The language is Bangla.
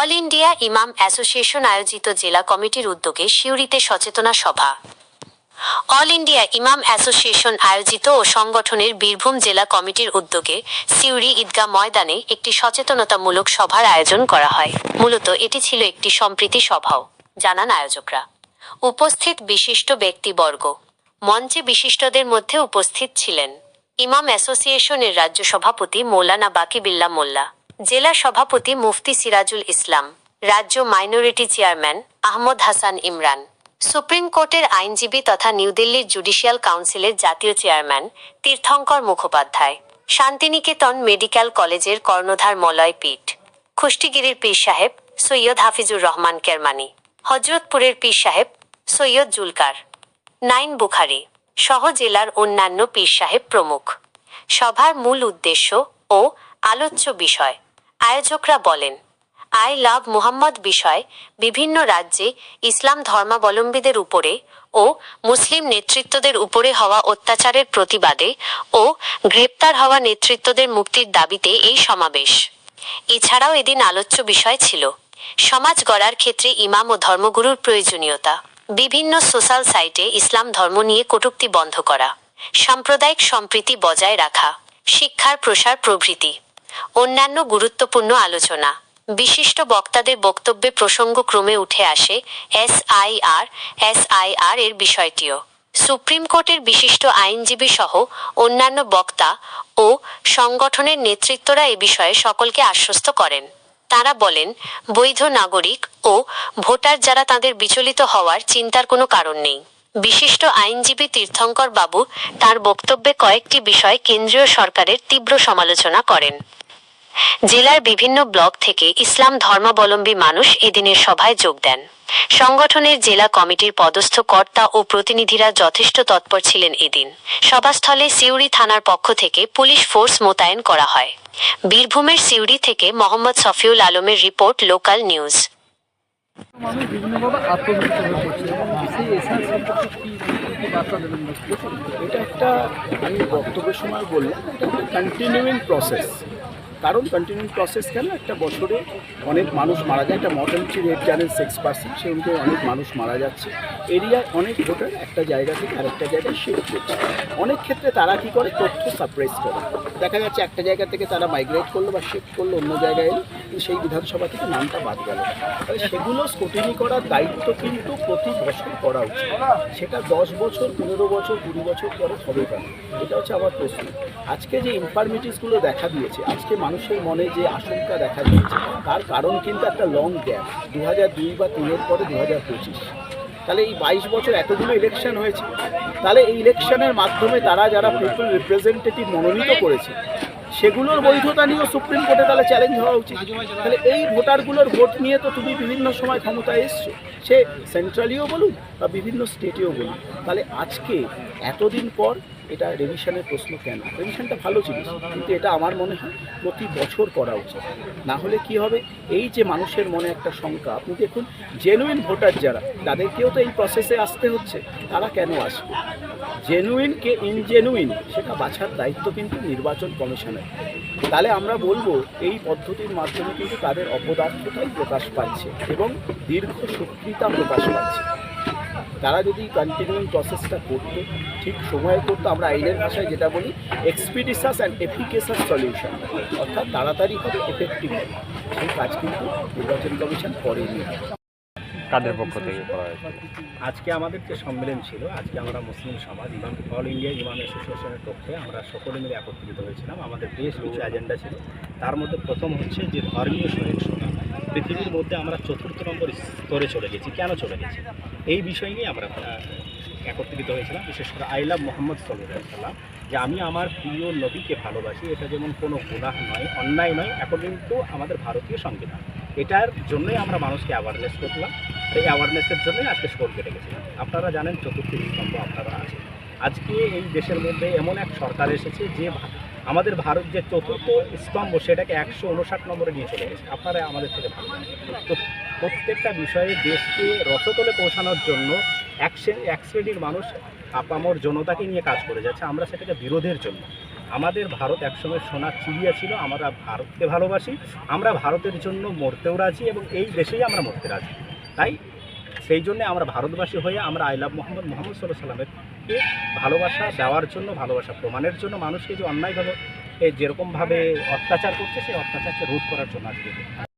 অল ইন্ডিয়া ইমাম অ্যাসোসিয়েশন আয়োজিত জেলা কমিটির উদ্যোগে সিউড়িতে সচেতনা সভা। অল ইন্ডিয়া ইমাম অ্যাসোসিয়েশন আয়োজিত ও সংগঠনের বীরভূম জেলা কমিটির উদ্যোগে সিউড়ি ঈদগাহ ময়দানে একটি সচেতনতামূলক সভার আয়োজন করা হয়। মূলত এটি ছিল একটি সম্প্রীতি সভাও, জানান আয়োজকরা। উপস্থিত বিশিষ্ট ব্যক্তিবর্গ, মঞ্চে বিশিষ্টদের মধ্যে উপস্থিত ছিলেন ইমাম অ্যাসোসিয়েশনের রাজ্য সভাপতি মৌলানা বাকিবিল্লা মোল্লা জেলা সভাপতি মুফতি সিরাজুল ইসলাম, রাজ্য minority chairman Ahmad Hasan Imran, supreme কোর্টের আইনজীবী তথা নিউ দিল্লির জুডিশিয়াল কাউন্সিলের জাতীয় চেয়ারম্যান তীর্থঙ্কর মুখোপাধ্যায়, শান্তিনিকেতন মেডিকেল কলেজের কর্ণধার মলয় পীঠ, খুষ্টিগিরির পীর সাহেব সৈয়দ হাফিজুর রহমান কেরমানি, হজরতপুরের পীর সাহেব সৈয়দ জুলকার, নাইন বুখারি, সহ জেলার অন্যান্য পীর সাহেব প্রমুখ। সভার মূল উদ্দেশ্য ও আলোচ্য বিষয় আয়োজকরা বলেন, আই লাভ মুহাম্মদ বিষয় বিভিন্ন রাজ্যে ইসলাম ধর্মাবলম্বীদের উপরে ও মুসলিম নেতৃত্বদের উপরে হওয়া অত্যাচারের প্রতিবাদে ও গ্রেপ্তার হওয়া নেতৃত্বদের মুক্তির দাবিতে এই সমাবেশ। এছাড়াও এদিন আলোচ্য বিষয় ছিল, সমাজ গড়ার ক্ষেত্রে ইমাম ও ধর্মগুরুর প্রয়োজনীয়তা, বিভিন্ন সোশ্যাল সাইটে ইসলাম ধর্ম নিয়ে কটূক্তি বন্ধ করা, সাম্প্রদায়িক সম্প্রীতি বজায় রাখা, শিক্ষার প্রসার প্রভৃতি। অন্যান্য গুরুত্বপূর্ণ আলোচনা। বিশিষ্ট বক্তাদের বক্তব্যে প্রসঙ্গক্রমে উঠে আসে S I R, S I R এর বিষয়টিও। সুপ্রিম কোর্টের বিশিষ্ট আইনজীবী সহ অন্যান্য বক্তা ও সংগঠনের নেতৃত্বরা এ বিষয়ে সকলকে আশ্বস্ত করেন। তারা বলেন, বৈধ নাগরিক ও ভোটার যারা তাদের বিচলিত হওয়ার চিন্তার কোনো কারণ নেই। বিশিষ্ট আইনজীবী তীর্থঙ্কর বাবু তার বক্তব্যে কয়েকটি বিষয় কেন্দ্রীয় সরকারের তীব্র সমালোচনা করেন। জেলার বিভিন্ন ব্লক থেকে ইসলাম ধর্মাবলম্বী মানুষ এদিনের সভায় যোগ দেন। সংগঠনের জেলা কমিটির পদস্থ কর্তা ও প্রতিনিধিরা যথেষ্ট তৎপর ছিলেন এদিন সভাস্থলে সিউড়ি থানার পক্ষ থেকে পুলিশ ফোর্স মোতায়েন করা হয়। বীরভূমের সিউড়ি থেকে মোহাম্মদ সফিউল আলমের রিপোর্ট, লোকাল নিউজ। এটা একটা আমি বক্তব্যের সময় বললাম কন্টিনিউইং প্রসেস কারণ কন্টিনিউ প্রসেস কেন? একটা বছরে অনেক মানুষ মারা যায়। একটা মর্টালিটি রেট জানেন সিক্স পার্সেন্ট সেই অনুযায়ী অনেক মানুষ মারা যাচ্ছে। এরিয়ায় অনেক ভোটার একটা জায়গা থেকে আরেকটা জায়গায় শিফট করছে অনেক ক্ষেত্রে তারা কি করে? তথ্য সাপ্রেস করে। দেখা যাচ্ছে একটা জায়গা থেকে তারা মাইগ্রেট করল বা শিফট করল অন্য জায়গায় সেই বিধানসভা থেকে নামটা বাদ গেল। তাহলে সেগুলো স্কুটিনি করার দায়িত্ব কিন্তু প্রতি বছর করা উচিত। সেটা দশ বছর, পনেরো বছর, কুড়ি বছর পরে হবে কেন? এটা হচ্ছে আমার প্রশ্ন। আজকে যে ইনফার্মিটিসগুলো দেখা দিয়েছে, আজকে মানুষের মনে যে আশঙ্কা দেখা দিয়েছে, তার কারণ কিন্তু একটা লং গ্যাপ দু দুই বা তিনের পরে দু হাজার পঁচিশ। তাহলে এই বাইশ বছর এতগুলো ইলেকশন হয়েছে, তাহলে এই ইলেকশনের মাধ্যমে তারা যারা পিপল রিপ্রেজেন্টেটিভ মনোনীত করেছে, সেগুলোর বৈধতা নিয়েও সুপ্রিম কোর্টে তাহলে চ্যালেঞ্জ হওয়া উচিত। তাহলে এই ভোটারগুলোর ভোট নিয়ে তো তুমি বিভিন্ন সময় ক্ষমতায় এসছো। সে সেন্ট্রালিও বলুন বা বিভিন্ন স্টেটেও বলুন, তাহলে আজকে এতদিন পর এটা রেভিশনের প্রশ্ন কেন? রেভিশনটা ভালো জিনিস, কিন্তু এটা আমার মনে হয় প্রতি বছর করা উচিত। না হলে কি হবে? এই যে মানুষের মনে একটা শঙ্কা, আপনি দেখুন জেনুইন ভোটার যারা, তাদেরকেও তো এই প্রসেসে আসতে হচ্ছে, তারা কেন আসবে? জেনুইন কে ইনজেনুইন সেটা বাছার দায়িত্ব কিন্তু নির্বাচন কমিশনের। তাহলে আমরা বলব, এই পদ্ধতির মাধ্যমে কিন্তু তাদের অপদার্থতাই প্রকাশ পাচ্ছে এবং দীর্ঘ সক্রিয়তা প্রকাশ পাচ্ছে। তারা যদি কন্টিনিউইং প্রসেসটা করতো ঠিক সময়ে করতো আমরা আইনের ভাষায় যেটা বলি এক্সপিডিসাস অ্যান্ড এফিকেসাস সলিউশন অর্থাৎ তাড়াতাড়ি হবে এফেক্টিভ হবে। সেই কাজ কিন্তু নির্বাচন কমিশন করেনি। কাদের পক্ষ থেকে আজকে আমাদের যে সম্মেলন ছিল আজকে আমরা মুসলিম সমাজ ইমাম অল ইন্ডিয়া ইমাম অ্যাসোসিয়েশনের পক্ষে আমরা সকলে মিলে একত্রিত হয়েছিলাম। আমাদের বেশ কিছু এজেন্ডা ছিল। তার মধ্যে প্রথম হচ্ছে যে ধর্মীয় সহিংসতা। পৃথিবীর মধ্যে আমরা চতুর্থ নম্বর স্তরে চলে গেছি। কেন চলে গেছি? এই বিষয় নিয়ে আমরা একত্রিত হয়েছিলাম। বিশেষ করে আই লাভ মোহাম্মদ সাল্লাম যে আমি আমার প্রিয় নবীকে ভালোবাসি। এটা যেমন কোনো গুনাহ নয়, অন্যায় নয় অ্যাকর্ডিং টু আমাদের ভারতীয় সংবিধান। এটার জন্যই আমরা মানুষকে অ্যাওয়ারনেস করলাম। এই অ্যাওয়ারনেসের জন্যই আজকে স্কোর কেটে গেছিলাম আপনারা জানেন, চতুর্থ স্তম্ভ আপনারা আছেন। আজকে এই দেশের মধ্যে এমন এক সরকার এসেছে, যে আমাদের ভারত যে চতুর্থ স্তম্ভ, সেটাকে একশো উনষাট নম্বরে নিয়ে চলে গেছে। আপনারা আমাদের থেকে ভালো। তো প্রত্যেকটা বিষয়ে দেশকে রসতলে পৌঁছানোর জন্য এক শ্রে- এক শ্রেণির মানুষ আপামর জনতাকে নিয়ে কাজ করে যাচ্ছে। আমরা সেটাকে বিরোধের জন্য। আমাদের ভারত একসময় সোনার চিড়িয়া ছিল, আমরা ভারতকে ভালোবাসি, আমরা ভারতের জন্য মরতেও রাজি এবং এই দেশেই আমরা মরতে রাজি। তাই সেই জন্য আমরা ভারতবাসী হয়ে আমরা আই লাভ মোহাম্মদ মোহাম্মদ সাল্লাহ সাল্লামেরকে ভালোবাসা দেওয়ার জন্য, ভালোবাসা প্রমাণের জন্য মানুষকে যে অন্যায়ভাবে যেরকমভাবে অত্যাচার করছে, সেই অত্যাচারকে রোধ করার জন্য আজকে।